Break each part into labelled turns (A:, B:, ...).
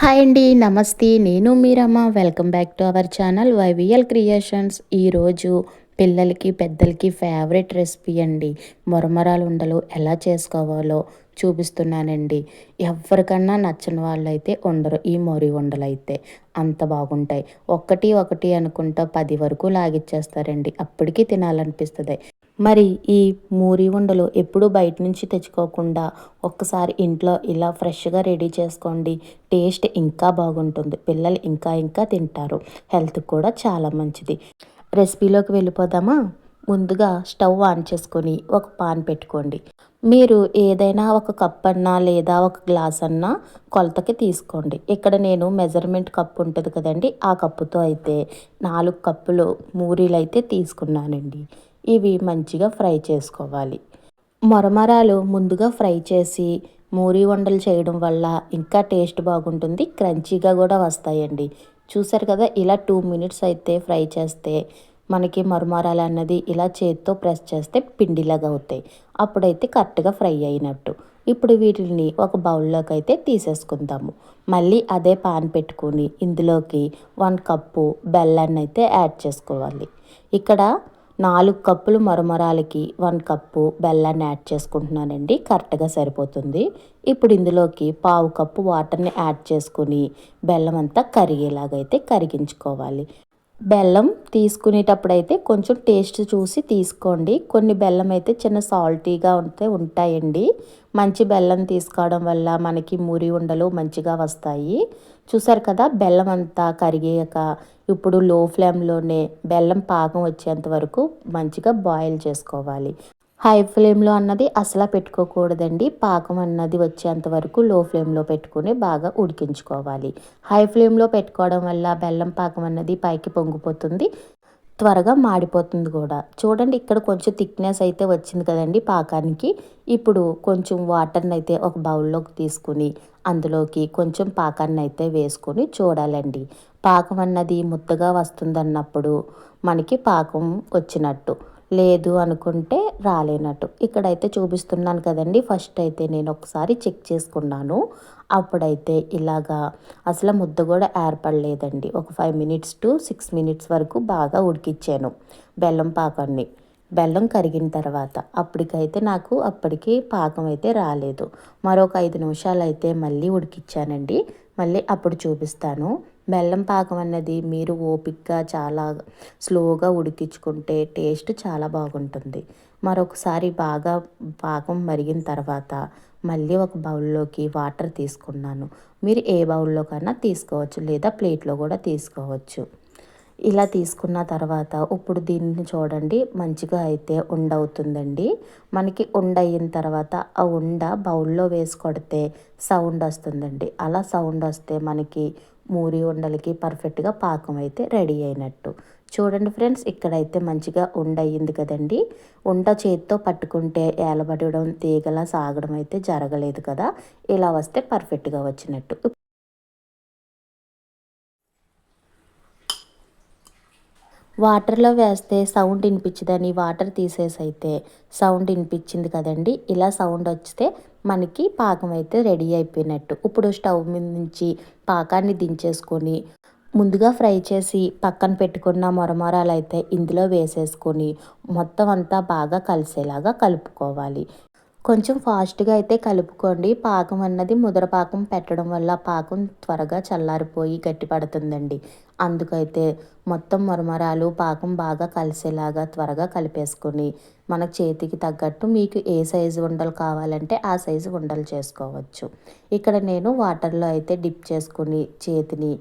A: Hi అండి నమస్తే. నేను Meeramma welcome back to our channel YVL creations. ఈరోజు పిల్లలకి పెద్దలకి ఫేవరెట్ రెసిపీ అండి. మొరమరాలు ఉండలు ఎలా చేసుకోవాలో చూపిస్తున్నానండి. ఎవరికన్నా నచ్చని వాళ్ళైతే ఉండరు ఈ మొరి ఉండలు అయితే అంత బాగుంటాయి. ఒకటి ఒకటి అనుకుంటా పది వరకు లాగిచ్చేస్తారండి. అప్పటికి తినాలనిపిస్తుంది. మరి ఈ మూరి ఉండలు ఎప్పుడు బయట నుంచి తెచ్చుకోకుండా ఒక్కసారి ఇంట్లో ఇలా ఫ్రెష్గా రెడీ చేసుకోండి. టేస్ట్ ఇంకా బాగుంటుంది. పిల్లలు ఇంకా ఇంకా తింటారు. హెల్త్ కూడా చాలా మంచిది. రెసిపీలోకి వెళ్ళిపోదామా? ముందుగా స్టవ్ ఆన్ చేసుకొని ఒక పాన్ పెట్టుకోండి. మీరు ఏదైనా ఒక కప్ అన్నా లేదా ఒక గ్లాస్ అన్నా కొలతకి తీసుకోండి. ఇక్కడ నేను మెజర్మెంట్ కప్పు ఉంటుంది కదండి ఆ కప్పుతో అయితే నాలుగు కప్పులు మూరీలు అయితే తీసుకున్నానండి. ఇవి మంచిగా ఫ్రై చేసుకోవాలి. మొరమరాలు ముందుగా ఫ్రై చేసి మూరి వండలు చేయడం వల్ల ఇంకా టేస్ట్ బాగుంటుంది క్రంచీగా కూడా వస్తాయండి. చూసారు కదా ఇలా టూ మినిట్స్ అయితే ఫ్రై చేస్తే మనకి మరమరాలు అన్నది ఇలా చేతితో ప్రెస్ చేస్తే పిండిలాగా అవుతాయి. అప్పుడైతే కరెక్ట్గా ఫ్రై అయినట్టు. ఇప్పుడు వీటిని ఒక బౌల్లోకి అయితే తీసేసుకుందాము. మళ్ళీ అదే పాన్ పెట్టుకొని ఇందులోకి వన్ కప్పు బెల్లాన్ని అయితే యాడ్ చేసుకోవాలి. ఇక్కడ నాలుగు కప్పులు మరమరాలకి వన్ కప్పు బెల్లాన్ని యాడ్ చేసుకుంటున్నానండి. కరెక్ట్గా సరిపోతుంది. ఇప్పుడు ఇందులోకి పావు కప్పు వాటర్ని యాడ్ చేసుకుని బెల్లం అంతా కరిగేలాగైతే కరిగించుకోవాలి. బెల్లం తీసుకునేటప్పుడు అయితే కొంచెం టేస్ట్ చూసి తీసుకోండి. కొన్ని బెల్లం అయితే చిన్న సాల్టీగా ఉంటే ఉంటాయండి. మంచి బెల్లం తీసుకోవడం వల్ల మనకి మురి ఉండలు మంచిగా వస్తాయి. చూసారు కదా బెల్లం అంతా కరిగాక ఇప్పుడు లో ఫ్లేమ్లోనే బెల్లం పాకం వచ్చేంత వరకు మంచిగా బాయిల్ చేసుకోవాలి. హై ఫ్లేమ్లో అన్నది అసలు పెట్టుకోకూడదండి. పాకం అన్నది వచ్చేంత వరకు లో ఫ్లేమ్లో పెట్టుకుని బాగా ఉడికించుకోవాలి. హై ఫ్లేమ్లో పెట్టుకోవడం వల్ల బెల్లం పాకం అన్నది పైకి పొంగిపోతుంది త్వరగా మాడిపోతుంది కూడా. చూడండి ఇక్కడ కొంచెం థిక్నెస్ అయితే వచ్చింది కదండి పాకానికి. ఇప్పుడు కొంచెం వాటర్ని అయితే ఒక బౌల్లోకి తీసుకుని అందులోకి కొంచెం పాకాన్ని అయితే వేసుకొని చూడాలండి. పాకం అన్నది ముద్దగా వస్తుందన్నప్పుడు మనకి పాకం వచ్చినట్టు. లేదు అనుకుంటే రాలేనట్టు. ఇక్కడైతే చూపిస్తున్నాను కదండి. ఫస్ట్ అయితే నేను ఒకసారి చెక్ చేసుకున్నాను. అప్పుడైతే ఇలాగా అసలు ముద్ద కూడా ఏర్పడలేదండి. ఒక five minutes to six minutes వరకు బాగా ఉడికిచ్చాను బెల్లం పాకాన్ని. బెల్లం కరిగిన తర్వాత అప్పటికైతే నాకు అప్పటికి పాకం అయితే రాలేదు. మరొక ఐదు నిమిషాలు అయితే మళ్ళీ ఉడికిచ్చానండి. మళ్ళీ అప్పుడు చూపిస్తాను. బెల్లం పాకం అన్నది మీరు ఓపిక్గా చాలా స్లోగా ఉడికించుకుంటే టేస్ట్ చాలా బాగుంటుంది. మరొకసారి బాగా పాకం మరిగిన తర్వాత మళ్ళీ ఒక బౌల్లోకి వాటర్ తీసుకున్నాను. మీరు ఏ బౌల్లో కన్నా తీసుకోవచ్చు లేదా ప్లేట్లో కూడా తీసుకోవచ్చు. ఇలా తీసుకున్న తర్వాత ఇప్పుడు దీన్ని చూడండి మంచిగా అయితే ఉండవుతుందండి. మనకి ఉండ అయిన తర్వాత ఆ ఉండ బౌల్లో వేసి కొడితే సౌండ్ వస్తుందండి. అలా సౌండ్ వస్తే మనకి మూరి ఉండలకి పర్ఫెక్ట్గా పాకం అయితే రెడీ అయినట్టు. చూడండి ఫ్రెండ్స్ ఇక్కడైతే మంచిగా ఉండ అయ్యింది కదండి. ఉండ చేతితో పట్టుకుంటే ఏలబడడం తీగలా సాగడం అయితే జరగలేదు కదా. ఇలా వస్తే పర్ఫెక్ట్గా వచ్చినట్టు. వాటర్లో వేస్తే సౌండ్ వినిపించదని వాటర్ తీసేసి అయితే సౌండ్ వినిపించింది కదండి. ఇలా సౌండ్ వస్తే మనకి పాకం అయితే రెడీ అయిపోయినట్టు. ఇప్పుడు స్టవ్ మీద నుంచి పాకాన్ని దించేసుకొని ముందుగా ఫ్రై చేసి పక్కన పెట్టుకున్న మొరమొరాలు అయితే ఇందులో వేసేసుకొని మొత్తం అంతా బాగా కలిసేలాగా కలుపుకోవాలి. కొంచెం ఫాస్ట్గా అయితే కలుపుకోండి. పాకం అన్నది ముదరపాకం పెట్టడం వల్ల పాకం త్వరగా చల్లారిపోయి గట్టి పడుతుందండి. అందుకైతే మొత్తం మరమరాలు పాకం బాగా కలిసేలాగా త్వరగా కలిపేసుకొని మన చేతికి తగ్గట్టు మీకు ఏ సైజు ఉండలు కావాలంటే ఆ సైజు ఉండలు చేసుకోవచ్చు. ఇక్కడ నేను వాటర్లో అయితే డిప్ చేసుకుని చేతిని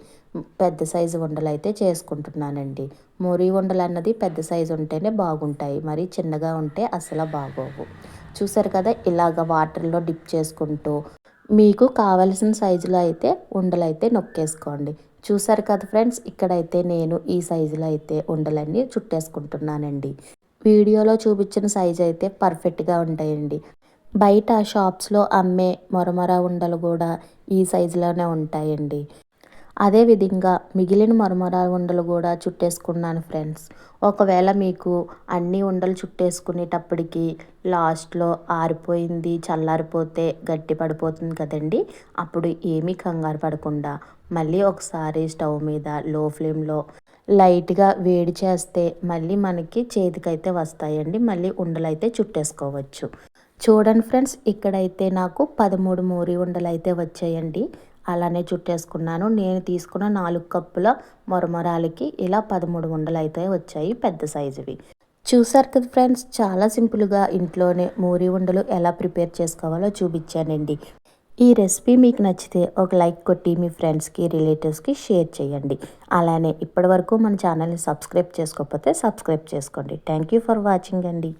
A: పెద్ద సైజు ఉండలు అయితే చేసుకుంటున్నానండి. మొరి ఉండలు అన్నది పెద్ద సైజు ఉంటేనే బాగుంటాయి. మరి చిన్నగా ఉంటే అసలు బాగోవు. చూసారు కదా ఇలాగ వాటర్లో డిప్ చేసుకుంటూ మీకు కావలసిన సైజులో అయితే ఉండలు అయితే నొక్కేసుకోండి. చూసారు కదా ఫ్రెండ్స్ ఇక్కడైతే నేను ఈ సైజులో అయితే ఉండలన్నీ చుట్టేసుకుంటున్నానండి. వీడియోలో చూపించిన సైజు అయితే పర్ఫెక్ట్గా ఉంటాయండి. బయట షాప్స్లో అమ్మే మొరమొర ఉండలు కూడా ఈ సైజులోనే ఉంటాయండి. అదేవిధంగా మిగిలిన మరమరాల ఉండలు కూడా చుట్టేసుకున్నాను ఫ్రెండ్స్. ఒకవేళ మీకు అన్ని ఉండలు చుట్టేసుకునేటప్పటికి లాస్ట్లో ఆరిపోయింది చల్లారిపోతే గట్టి పడిపోతుంది కదండి. అప్పుడు ఏమీ కంగారు పడకుండా మళ్ళీ ఒకసారి స్టవ్ మీద లో ఫ్లేమ్లో లైట్గా వేడి చేస్తే మళ్ళీ మనకి చేతికైతే వస్తాయండి. మళ్ళీ ఉండలు అయితే చుట్టేసుకోవచ్చు. చూడండి ఫ్రెండ్స్ ఇక్కడైతే నాకు పదమూడు మూరి ఉండలు అయితే వచ్చాయండి. అలానే చుట్టేసుకున్నాను. నేను తీసుకున్న నాలుగు కప్పుల మొరమరాలకి ఇలా పదమూడు ఉండలు అయితే వచ్చాయి పెద్ద సైజువి. చూసారు కదా ఫ్రెండ్స్ చాలా సింపుల్గా ఇంట్లోనే మూరి ఉండలు ఎలా ప్రిపేర్ చేసుకోవాలో చూపించానండి. ఈ రెసిపీ మీకు నచ్చితే ఒక లైక్ కొట్టి మీ ఫ్రెండ్స్కి రిలేటివ్స్కి షేర్ చేయండి. అలానే ఇప్పటివరకు మన ఛానల్ని సబ్స్క్రైబ్ చేసుకోకపోతే సబ్స్క్రైబ్ చేసుకోండి. థ్యాంక్ యూ ఫర్ వాచింగ్ అండి.